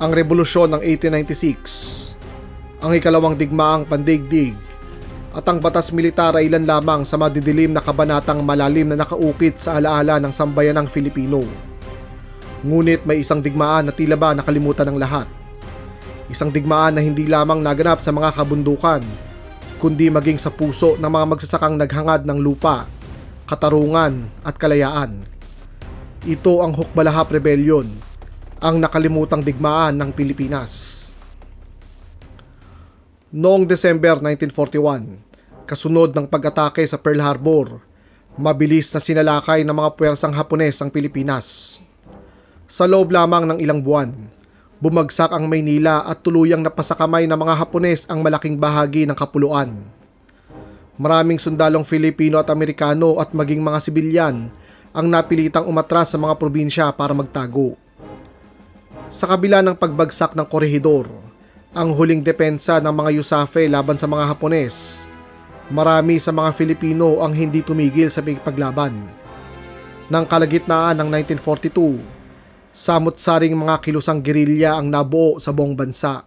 ang revolusyon ng 1896, ang ikalawang digmaang pandigdig, at ang batas militar ay ilan lamang sa madidilim na kabanatang malalim na nakaukit sa alaala ng sambayanang Filipino. Ngunit may isang digmaan na tila ba nakalimutan ng lahat. Isang digmaan na hindi lamang naganap sa mga kabundukan, kundi maging sa puso ng mga magsasakang naghangad ng lupa, katarungan at kalayaan. Ito ang Hukbalahap Rebellion, ang nakalimutang digmaan ng Pilipinas. Noong December 1941, kasunod ng pag-atake sa Pearl Harbor, mabilis na sinalakay ng mga puwersang Hapones ang Pilipinas. Sa loob lamang ng ilang buwan, bumagsak ang Maynila at tuluyang napasakamay ng mga Hapones ang malaking bahagi ng kapuluan. Maraming sundalong Filipino at Amerikano at maging mga sibilyan ang napilitang umatras sa mga probinsya para magtago. Sa kabila ng pagbagsak ng korehidor, ang huling depensa ng mga Yusafe laban sa mga Hapones, marami sa mga Filipino ang hindi tumigil sa pagpaglaban. Nang kalagitnaan ng 1942, samot-saring mga kilusang gerilya ang nabuo sa buong bansa.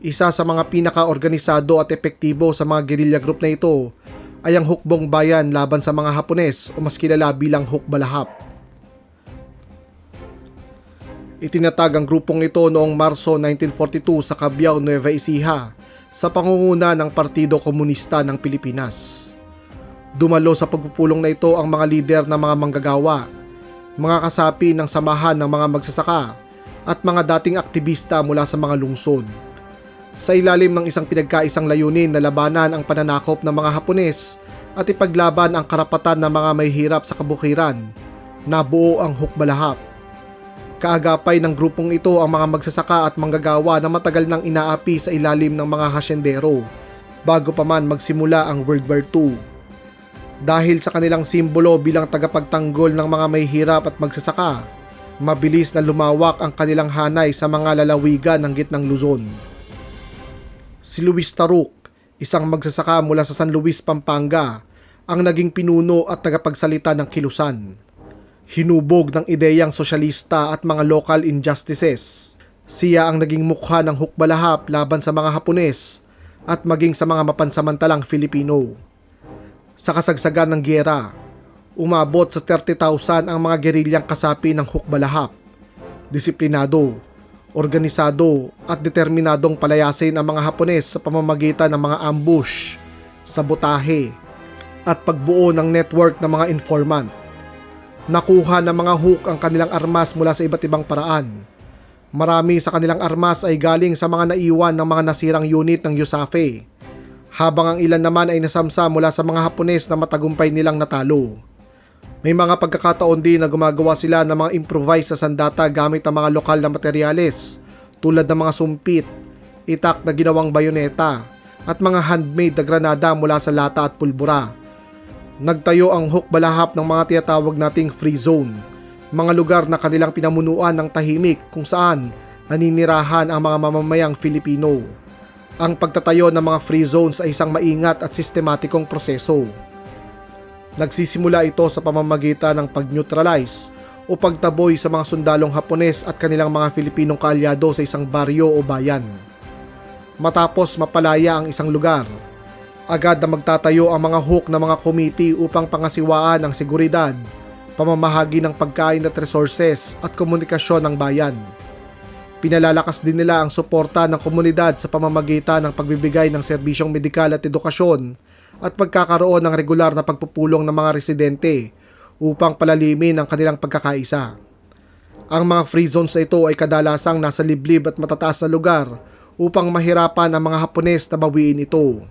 Isa sa mga pinaka-organisado at epektibo sa mga gerilya group na ito ay ang Hukbong Bayan laban sa mga Hapones o mas kilala bilang Hukbalahap. Itinatag ang grupong ito noong Marso 1942 sa Cabiao, Nueva Ecija sa pangunguna ng Partido Komunista ng Pilipinas. Dumalo sa pagpupulong na ito ang mga lider ng mga manggagawa, mga kasapi ng samahan ng mga magsasaka at mga dating aktivista mula sa mga lungsod. Sa ilalim ng isang pinagkaisang layunin na labanan ang pananakop ng mga Hapones at ipaglaban ang karapatan ng mga may hirap sa kabukiran, nabuo ang Hukbalahap Kaagapay ng grupong ito ang mga magsasaka at manggagawa na matagal nang inaapi sa ilalim ng mga hasyendero bago pa man magsimula ang World War II. Dahil sa kanilang simbolo bilang tagapagtanggol ng mga may hirap at magsasaka, mabilis na lumawak ang kanilang hanay sa mga lalawigan ng gitnang Luzon. Si Luis Taruk, isang magsasaka mula sa San Luis, Pampanga, ang naging pinuno at tagapagsalita ng kilusan hinubog ng ideyang sosyalista at mga local injustices. Siya ang naging mukha ng hukbalahap laban sa mga Hapones at maging sa mga mapansamantalang Filipino. Sa kasagsagan ng gyera, umabot sa 30,000 ang mga gerilyang kasapi ng hukbalahap. Disiplinado, organisado at determinadong palayasin ang mga Hapones sa pamamagitan ng mga ambush, sabotahe at pagbuo ng network ng mga informant Nakuha ng mga hook ang kanilang armas mula sa iba't ibang paraan. Marami sa kanilang armas ay galing sa mga naiwan ng mga nasirang unit ng Yusafe, habang ang ilan naman ay nasamsa mula sa mga Hapones na matagumpay nilang natalo. May mga pagkakataon din na gumagawa sila ng mga improvise sa sandata gamit ang mga lokal na materyales tulad ng mga sumpit, itak na ginawang bayoneta, at mga handmade na granada mula sa lata at pulbura nagtayo ang hukbalahap ng mga tinatawag nating free zone, mga lugar na kanilang pinamunuan ng tahimik kung saan naninirahan ang mga mamamayang Filipino. Ang pagtatayo ng mga free zones ay isang maingat at sistematikong proseso. Nagsisimula ito sa pamamagitan ng pag-neutralize o pagtaboy sa mga sundalong Hapones at kanilang mga Filipinong kaalyado sa isang baryo o bayan. Matapos mapalaya ang isang lugar, agad na magtatayo ang mga hook ng mga committee upang pangasiwaan ang seguridad, pamamahagi ng pagkain at resources at komunikasyon ng bayan. Pinalalakas din nila ang suporta ng komunidad sa pamamagitan ng pagbibigay ng serbisyong medikal at edukasyon at pagkakaroon ng regular na pagpupulong ng mga residente upang palalimin ang kanilang pagkakaisa. Ang mga free zones na ito ay kadalasang nasa liblib at matataas na lugar upang mahirapan ang mga Hapones na bawiin ito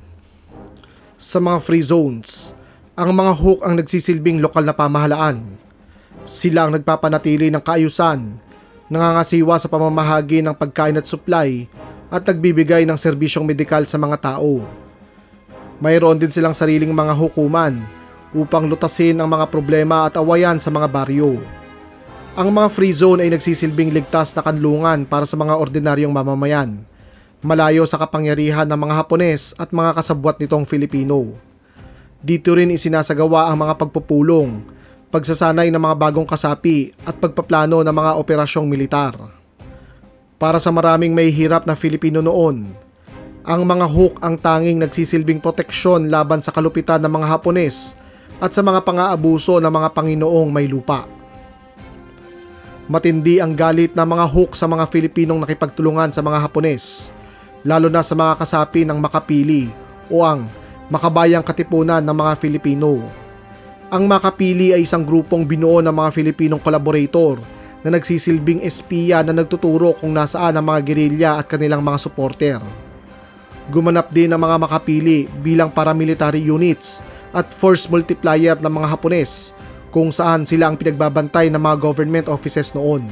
sa mga free zones. Ang mga hook ang nagsisilbing lokal na pamahalaan. Sila ang nagpapanatili ng kaayusan, nangangasiwa sa pamamahagi ng pagkain at supply, at nagbibigay ng serbisyong medikal sa mga tao. Mayroon din silang sariling mga hukuman upang lutasin ang mga problema at awayan sa mga baryo. Ang mga free zone ay nagsisilbing ligtas na kanlungan para sa mga ordinaryong mamamayan malayo sa kapangyarihan ng mga Hapones at mga kasabwat nitong Filipino. Dito rin isinasagawa ang mga pagpupulong, pagsasanay ng mga bagong kasapi at pagpaplano ng mga operasyong militar. Para sa maraming may hirap na Filipino noon, ang mga hook ang tanging nagsisilbing proteksyon laban sa kalupitan ng mga Hapones at sa mga pang-aabuso ng mga Panginoong may lupa. Matindi ang galit ng mga hook sa mga Filipinong nakipagtulungan sa mga Hapones, lalo na sa mga kasapi ng Makapili o ang Makabayang Katipunan ng mga Filipino. Ang Makapili ay isang grupong binuo ng mga Filipinong collaborator na nagsisilbing espiya na nagtuturo kung nasaan ang mga gerilya at kanilang mga supporter. Gumanap din ang mga makapili bilang paramilitary units at force multiplier ng mga Hapones kung saan sila ang pinagbabantay ng mga government offices noon.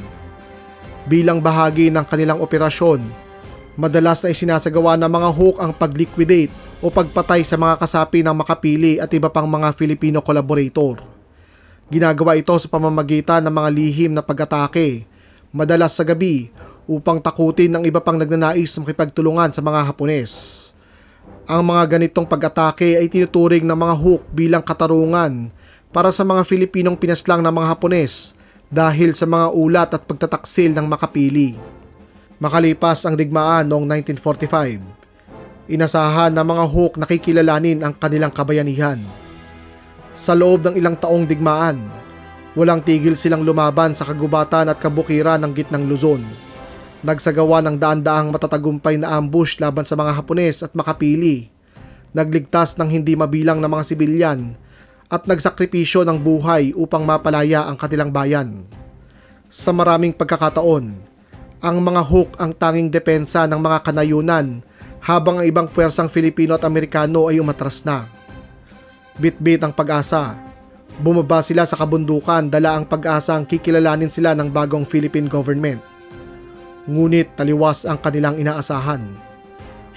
Bilang bahagi ng kanilang operasyon, madalas na isinasagawa ng mga hook ang pag-liquidate o pagpatay sa mga kasapi ng makapili at iba pang mga Filipino collaborator. Ginagawa ito sa pamamagitan ng mga lihim na pag-atake, madalas sa gabi upang takutin ng iba pang nagnanais makipagtulungan sa mga Hapones. Ang mga ganitong pag-atake ay tinuturing ng mga hook bilang katarungan para sa mga Filipinong pinaslang ng mga Hapones dahil sa mga ulat at pagtataksil ng makapili. Makalipas ang digmaan noong 1945, inasahan ng mga hook na kikilalanin ang kanilang kabayanihan. Sa loob ng ilang taong digmaan, walang tigil silang lumaban sa kagubatan at kabukiran ng gitnang Luzon nagsagawa ng daan-daang matatagumpay na ambush laban sa mga Hapones at makapili, nagligtas ng hindi mabilang na mga sibilyan at nagsakripisyo ng buhay upang mapalaya ang kanilang bayan. Sa maraming pagkakataon, ang mga hook ang tanging depensa ng mga kanayunan habang ang ibang puwersang Filipino at Amerikano ay umatras na. Bitbit ang pag-asa. Bumaba sila sa kabundukan dala ang pag-asa ang kikilalanin sila ng bagong Philippine government ngunit taliwas ang kanilang inaasahan.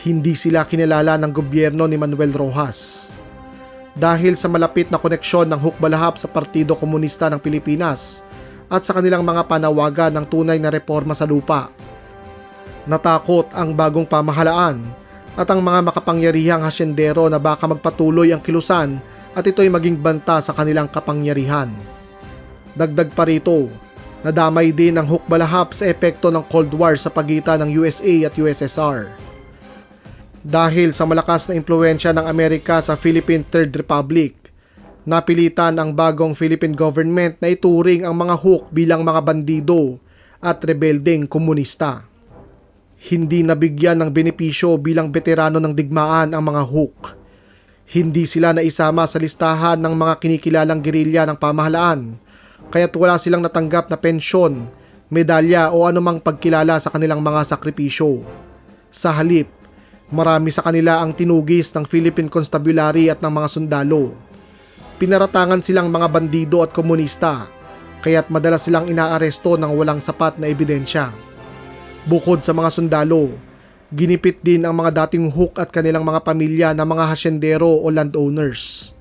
Hindi sila kinilala ng gobyerno ni Manuel Rojas. Dahil sa malapit na koneksyon ng hukbalahap sa Partido Komunista ng Pilipinas at sa kanilang mga panawagan ng tunay na reforma sa lupa. Natakot ang bagong pamahalaan at ang mga makapangyarihang hasyendero na baka magpatuloy ang kilusan at ito'y maging banta sa kanilang kapangyarihan. Dagdag pa rito, Nadamay din ang hukbalahap sa epekto ng Cold War sa pagitan ng USA at USSR. Dahil sa malakas na impluensya ng Amerika sa Philippine Third Republic, napilitan ang bagong Philippine government na ituring ang mga hook bilang mga bandido at rebeldeng komunista. Hindi nabigyan ng benepisyo bilang veterano ng digmaan ang mga hook. Hindi sila naisama sa listahan ng mga kinikilalang gerilya ng pamahalaan kaya't wala silang natanggap na pensyon, medalya o anumang pagkilala sa kanilang mga sakripisyo. Sa halip, marami sa kanila ang tinugis ng Philippine Constabulary at ng mga sundalo. Pinaratangan silang mga bandido at komunista, kaya't madalas silang inaaresto ng walang sapat na ebidensya. Bukod sa mga sundalo, ginipit din ang mga dating hook at kanilang mga pamilya na mga hasyendero o landowners.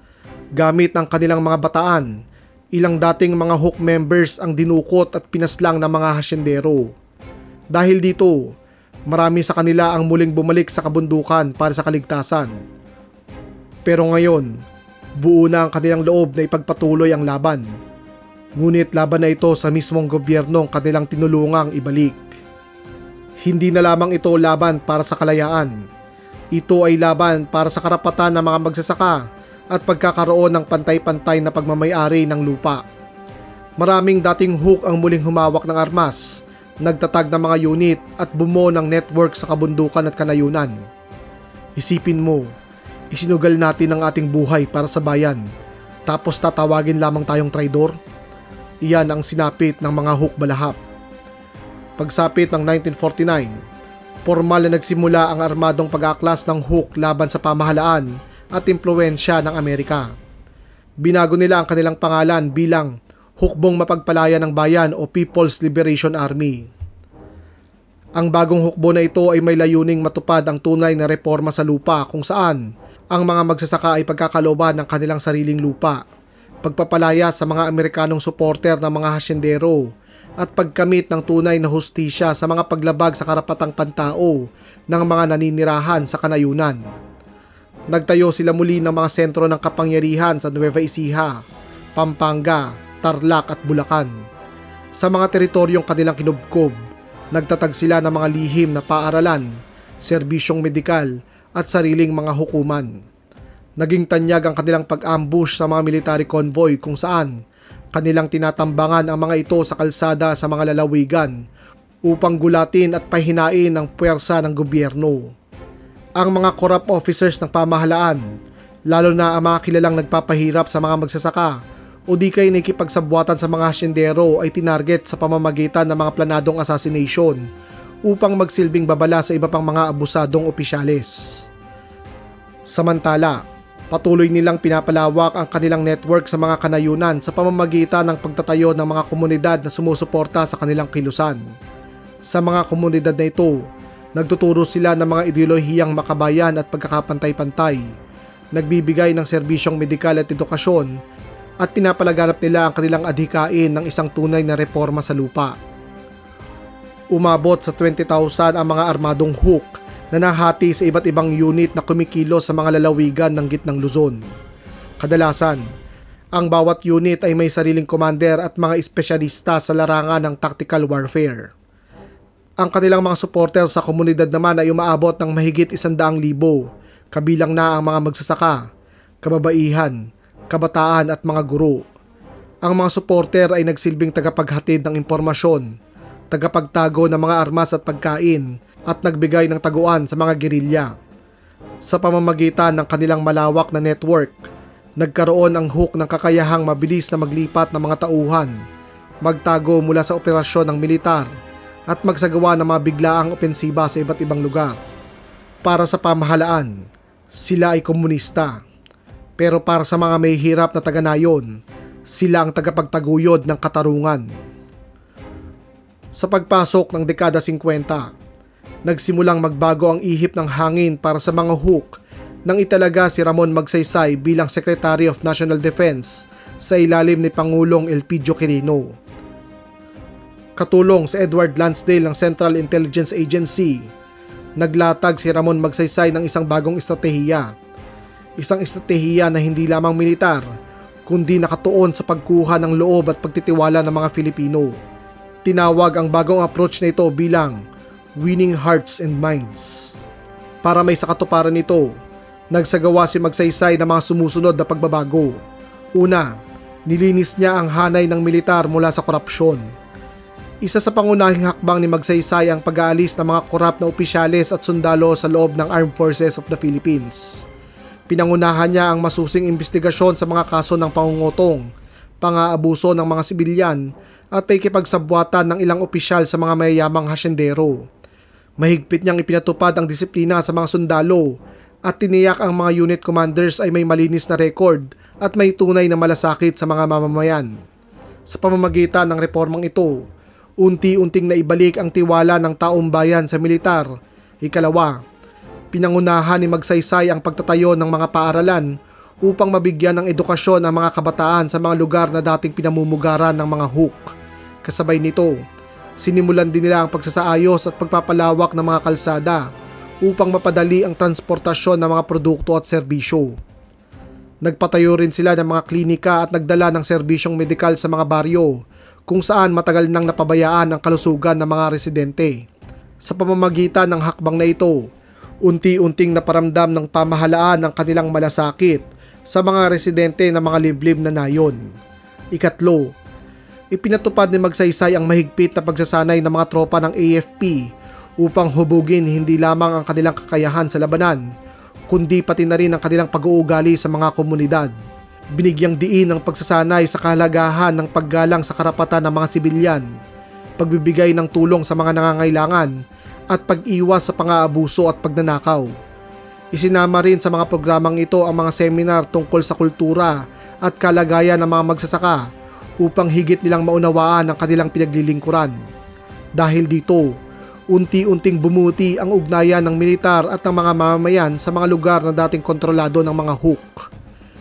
Gamit ang kanilang mga bataan, Ilang dating mga hook members ang dinukot at pinaslang ng mga hasyendero. Dahil dito, marami sa kanila ang muling bumalik sa kabundukan para sa kaligtasan. Pero ngayon, buo na ang kanilang loob na ipagpatuloy ang laban. Ngunit laban na ito sa mismong gobyernong kanilang tinulungang ibalik. Hindi na lamang ito laban para sa kalayaan. Ito ay laban para sa karapatan ng mga magsasaka at pagkakaroon ng pantay-pantay na pagmamayari ng lupa. Maraming dating hook ang muling humawak ng armas, nagtatag ng mga unit at bumuo ng network sa kabundukan at kanayunan. Isipin mo, isinugal natin ang ating buhay para sa bayan, tapos tatawagin lamang tayong traidor? Iyan ang sinapit ng mga hook balahap. Pagsapit ng 1949, formal na nagsimula ang armadong pag-aklas ng hook laban sa pamahalaan at impluensya ng Amerika. Binago nila ang kanilang pangalan bilang Hukbong Mapagpalaya ng Bayan o People's Liberation Army. Ang bagong hukbo na ito ay may layuning matupad ang tunay na reforma sa lupa kung saan ang mga magsasaka ay pagkakaloban ng kanilang sariling lupa, pagpapalaya sa mga Amerikanong suporter ng mga hasyendero, at pagkamit ng tunay na hustisya sa mga paglabag sa karapatang pantao ng mga naninirahan sa kanayunan. Nagtayo sila muli ng mga sentro ng kapangyarihan sa Nueva Ecija, Pampanga, Tarlac at Bulacan. Sa mga teritoryong kanilang kinubkob, Nagtatag sila ng mga lihim na paaralan, serbisyong medikal at sariling mga hukuman. Naging tanyag ang kanilang pag-ambush sa mga military convoy kung saan kanilang tinatambangan ang mga ito sa kalsada sa mga lalawigan upang gulatin at pahinain ang puwersa ng gobyerno. Ang mga corrupt officers ng pamahalaan, lalo na ang mga kilalang nagpapahirap sa mga magsasaka o di kay nakikipagsabwatan sa mga hasyendero ay tinarget sa pamamagitan ng mga planadong assassination upang magsilbing babala sa iba pang mga abusadong opisyales. Samantala, patuloy nilang pinapalawak ang kanilang network sa mga kanayunan sa pamamagitan ng pagtatayo ng mga komunidad na sumusuporta sa kanilang kilusan. Sa mga komunidad na ito, nagtuturo sila ng mga ideolohiyang makabayan at pagkakapantay-pantay, nagbibigay ng serbisyong medikal at edukasyon, at pinapalaganap nila ang kanilang adhikain ng isang tunay na reforma sa lupa. Umabot sa 20,000 ang mga armadong hook na nahati sa iba't ibang unit na kumikilos sa mga lalawigan ng gitnang Luzon. Kadalasan, ang bawat unit ay may sariling commander at mga espesyalista sa larangan ng tactical warfare. Ang kanilang mga supporter sa komunidad naman ay umaabot ng mahigit isandaang libo, kabilang na ang mga magsasaka, kababaihan, kabataan at mga guro. Ang mga supporter ay nagsilbing tagapaghatid ng impormasyon, tagapagtago ng mga armas at pagkain, at nagbigay ng taguan sa mga gerilya. Sa pamamagitan ng kanilang malawak na network, nagkaroon ang hook ng kakayahang mabilis na maglipat ng mga tauhan, magtago mula sa operasyon ng militar, at magsagawa ng mga biglaang opensiba sa iba't ibang lugar. Para sa pamahalaan, sila ay komunista. Pero para sa mga may hirap na taga-nayon, sila ang tagapagtaguyod ng katarungan. Sa pagpasok ng dekada 50, nagsimulang magbago ang ihip ng hangin para sa mga hook nang italaga si Ramon Magsaysay bilang Secretary of National Defense sa ilalim ni Pangulong Elpidio Quirino. Katulong sa Edward Lansdale ng Central Intelligence Agency, naglatag si Ramon Magsaysay ng isang bagong estratehiya Isang estratehiya na hindi lamang militar, kundi nakatuon sa pagkuha ng loob at pagtitiwala ng mga Filipino. Tinawag ang bagong approach na ito bilang Winning Hearts and Minds. Para may sakatuparan nito, nagsagawa si Magsaysay ng mga sumusunod na pagbabago. Una, nilinis niya ang hanay ng militar mula sa korupsyon. Isa sa pangunahing hakbang ni Magsaysay ang pag-aalis ng mga korap na opisyales at sundalo sa loob ng Armed Forces of the Philippines. Pinangunahan niya ang masusing investigasyon sa mga kaso ng pangungutong, pang-aabuso ng mga sibilyan at pakikipagsabwatan ng ilang opisyal sa mga mayayamang hasyendero. Mahigpit niyang ipinatupad ang disiplina sa mga sundalo at tiniyak ang mga unit commanders ay may malinis na record at may tunay na malasakit sa mga mamamayan. Sa pamamagitan ng reformang ito, unti-unting naibalik ang tiwala ng taong bayan sa militar. Ikalawa, Pinangunahan ni Magsaysay ang pagtatayo ng mga paaralan upang mabigyan ng edukasyon ang mga kabataan sa mga lugar na dating pinamumugaran ng mga hook. Kasabay nito, sinimulan din nila ang pagsasaayos at pagpapalawak ng mga kalsada upang mapadali ang transportasyon ng mga produkto at serbisyo. Nagpatayo rin sila ng mga klinika at nagdala ng serbisyong medikal sa mga baryo kung saan matagal nang napabayaan ang kalusugan ng mga residente. Sa pamamagitan ng hakbang na ito, unti-unting naparamdam ng pamahalaan ang kanilang malasakit sa mga residente ng mga liblib na nayon. Ikatlo, ipinatupad ni Magsaysay ang mahigpit na pagsasanay ng mga tropa ng AFP upang hubugin hindi lamang ang kanilang kakayahan sa labanan, kundi pati na rin ang kanilang pag-uugali sa mga komunidad. Binigyang diin ang pagsasanay sa kahalagahan ng paggalang sa karapatan ng mga sibilyan, pagbibigay ng tulong sa mga nangangailangan, at pag-iwas sa pang-aabuso at pagnanakaw. Isinama rin sa mga programang ito ang mga seminar tungkol sa kultura at kalagayan ng mga magsasaka upang higit nilang maunawaan ang kanilang pinaglilingkuran. Dahil dito, unti-unting bumuti ang ugnayan ng militar at ng mga mamamayan sa mga lugar na dating kontrolado ng mga hook.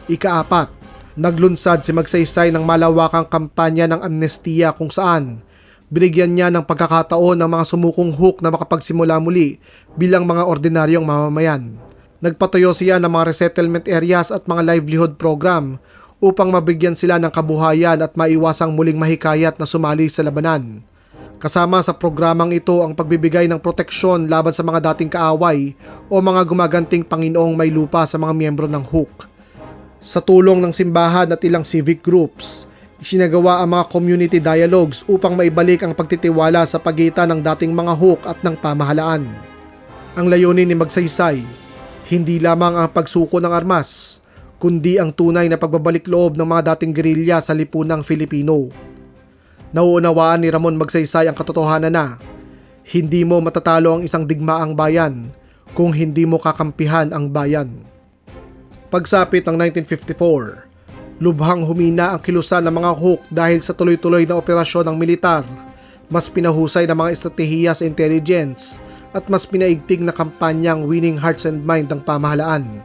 Ikaapat, naglunsad si Magsaysay ng malawakang kampanya ng amnestiya kung saan binigyan niya ng pagkakataon ng mga sumukong hook na makapagsimula muli bilang mga ordinaryong mamamayan. Nagpatayo siya ng mga resettlement areas at mga livelihood program upang mabigyan sila ng kabuhayan at maiwasang muling mahikayat na sumali sa labanan. Kasama sa programang ito ang pagbibigay ng proteksyon laban sa mga dating kaaway o mga gumaganting Panginoong may lupa sa mga miyembro ng HOOK. Sa tulong ng simbahan at ilang civic groups, isinagawa ang mga community dialogues upang maibalik ang pagtitiwala sa pagitan ng dating mga HOOK at ng pamahalaan. Ang layunin ni Magsaysay, hindi lamang ang pagsuko ng armas, kundi ang tunay na pagbabalik loob ng mga dating gerilya sa lipunang Filipino. Nauunawaan ni Ramon Magsaysay ang katotohanan na hindi mo matatalo ang isang digmaang bayan kung hindi mo kakampihan ang bayan. Pagsapit ng 1954, lubhang humina ang kilusan ng mga hook dahil sa tuloy-tuloy na operasyon ng militar, mas pinahusay na mga estratehiya sa intelligence at mas pinaigting na kampanyang winning hearts and mind ng pamahalaan.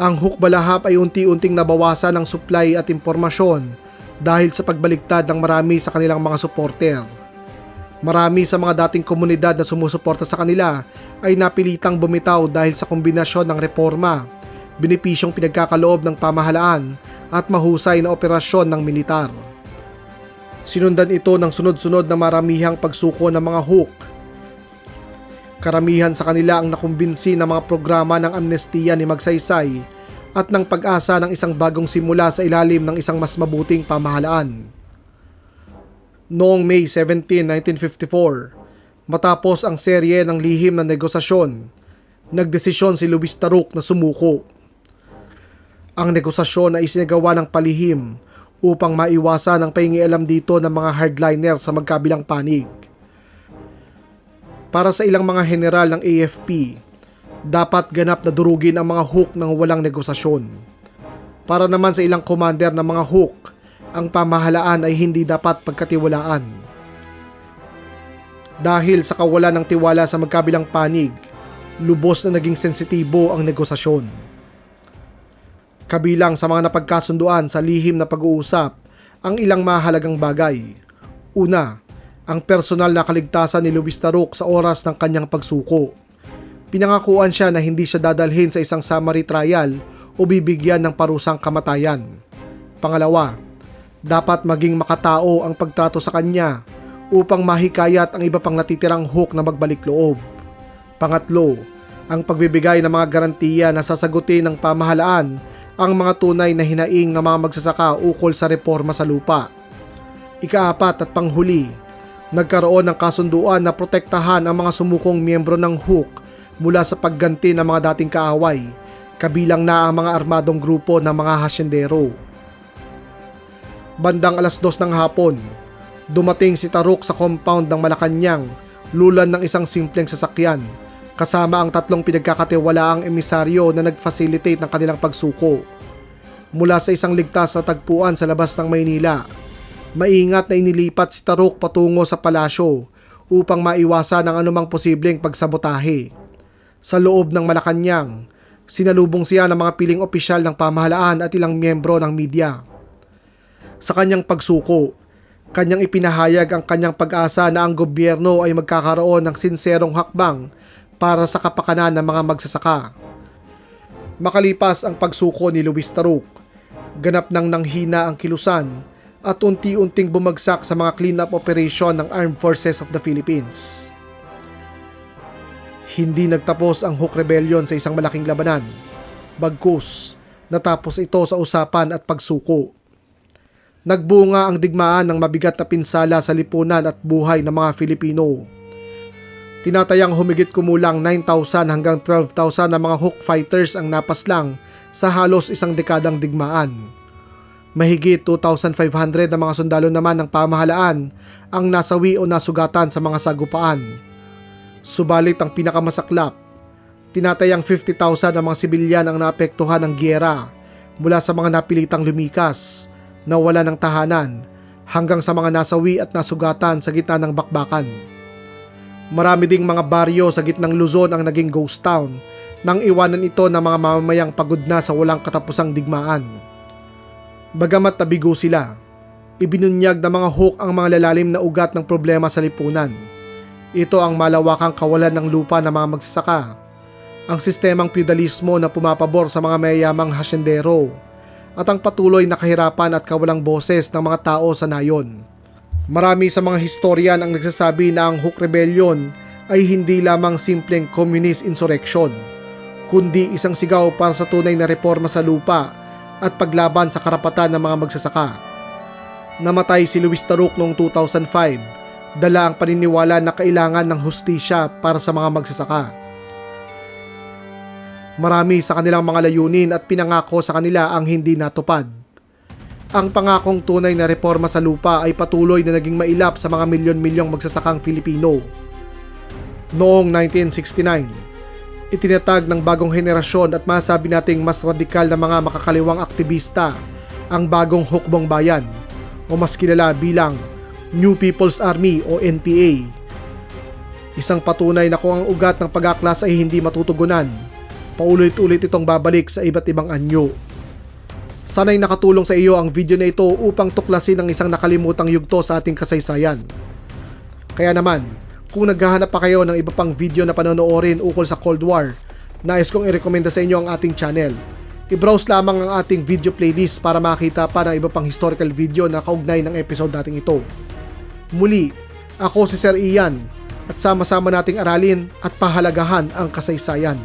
Ang hook balahap ay unti-unting nabawasan ng supply at impormasyon dahil sa pagbaliktad ng marami sa kanilang mga supporter. Marami sa mga dating komunidad na sumusuporta sa kanila ay napilitang bumitaw dahil sa kombinasyon ng reforma, benepisyong pinagkakaloob ng pamahalaan at mahusay na operasyon ng militar. Sinundan ito ng sunod-sunod na maramihang pagsuko ng mga hook. Karamihan sa kanila ang nakumbinsi ng mga programa ng amnestiya ni Magsaysay at ng pag-asa ng isang bagong simula sa ilalim ng isang mas mabuting pamahalaan. Noong May 17, 1954, matapos ang serye ng lihim na negosasyon, nagdesisyon si Luis Taruk na sumuko. Ang negosasyon ay isinagawa ng palihim upang maiwasan ang paingialam dito ng mga hardliner sa magkabilang panig. Para sa ilang mga general ng AFP, dapat ganap na durugin ang mga hook ng walang negosasyon. Para naman sa ilang commander ng mga hook, ang pamahalaan ay hindi dapat pagkatiwalaan. Dahil sa kawalan ng tiwala sa magkabilang panig, lubos na naging sensitibo ang negosasyon. Kabilang sa mga napagkasunduan sa lihim na pag-uusap ang ilang mahalagang bagay. Una, ang personal na kaligtasan ni Luis Taruk sa oras ng kanyang pagsuko Pinangakuan siya na hindi siya dadalhin sa isang summary trial o bibigyan ng parusang kamatayan. Pangalawa, dapat maging makatao ang pagtrato sa kanya upang mahikayat ang iba pang natitirang hook na magbalik loob. Pangatlo, ang pagbibigay ng mga garantiya na sasagutin ng pamahalaan ang mga tunay na hinaing ng mga magsasaka ukol sa reforma sa lupa. Ikaapat at panghuli, nagkaroon ng kasunduan na protektahan ang mga sumukong miyembro ng hook mula sa pagganti ng mga dating kaaway, kabilang na ang mga armadong grupo ng mga hasyendero. Bandang alas dos ng hapon, dumating si Taruk sa compound ng Malacanang, lulan ng isang simpleng sasakyan, kasama ang tatlong pinagkakatiwalaang emisaryo na nag-facilitate ng kanilang pagsuko. Mula sa isang ligtas na tagpuan sa labas ng Maynila, maingat na inilipat si Taruk patungo sa palasyo upang maiwasan ang anumang posibleng pagsabotahe. Sa loob ng Malacanang, sinalubong siya ng mga piling opisyal ng pamahalaan at ilang miyembro ng media. Sa kanyang pagsuko, kanyang ipinahayag ang kanyang pag-asa na ang gobyerno ay magkakaroon ng sinserong hakbang para sa kapakanan ng mga magsasaka. Makalipas ang pagsuko ni Luis Taruk, ganap nang nanghina ang kilusan at unti-unting bumagsak sa mga cleanup operation ng Armed Forces of the Philippines. Hindi nagtapos ang Hook Rebellion sa isang malaking labanan. Bagkus, natapos ito sa usapan at pagsuko. Nagbunga ang digmaan ng mabigat na pinsala sa lipunan at buhay ng mga Filipino. Tinatayang humigit kumulang 9,000 hanggang 12,000 na mga Hook fighters ang napaslang sa halos isang dekadang digmaan. Mahigit 2,500 na mga sundalo naman ng pamahalaan ang nasawi o nasugatan sa mga sagupaan Subalit ang pinakamasaklap, tinatayang 50,000 ang mga sibilyan ang naapektuhan ng gyera mula sa mga napilitang lumikas, na wala ng tahanan, hanggang sa mga nasawi at nasugatan sa gitna ng bakbakan. Marami ding mga baryo sa gitnang Luzon ang naging ghost town nang iwanan ito ng mga mamamayang pagod na sa walang katapusang digmaan. Bagamat nabigo sila, ibinunyag ng mga hook ang mga lalalim na ugat ng problema sa lipunan ito ang malawakang kawalan ng lupa ng mga magsasaka, ang sistemang feudalismo na pumapabor sa mga mayayamang hasyendero, at ang patuloy na kahirapan at kawalang boses ng mga tao sa nayon. Marami sa mga historian ang nagsasabi na ang Huk Rebellion ay hindi lamang simpleng communist insurrection, kundi isang sigaw para sa tunay na reforma sa lupa at paglaban sa karapatan ng mga magsasaka. Namatay si Luis Taruk noong 2005, dala ang paniniwala na kailangan ng hustisya para sa mga magsasaka. Marami sa kanilang mga layunin at pinangako sa kanila ang hindi natupad. Ang pangakong tunay na reforma sa lupa ay patuloy na naging mailap sa mga milyon-milyong magsasakang Filipino. Noong 1969, itinatag ng bagong henerasyon at masabi nating mas radikal na mga makakaliwang aktivista ang bagong hukbong bayan o mas kilala bilang New People's Army o NPA. Isang patunay na kung ang ugat ng pag-aklas ay hindi matutugunan, paulit-ulit itong babalik sa iba't ibang anyo. Sana'y nakatulong sa iyo ang video na ito upang tuklasin ang isang nakalimutang yugto sa ating kasaysayan. Kaya naman, kung naghahanap pa kayo ng iba pang video na panonoorin ukol sa Cold War, nais kong irekomenda sa inyo ang ating channel. I-browse lamang ang ating video playlist para makita pa ng iba pang historical video na kaugnay ng episode nating ito. Muli, ako si Sir Ian at sama-sama nating aralin at pahalagahan ang kasaysayan.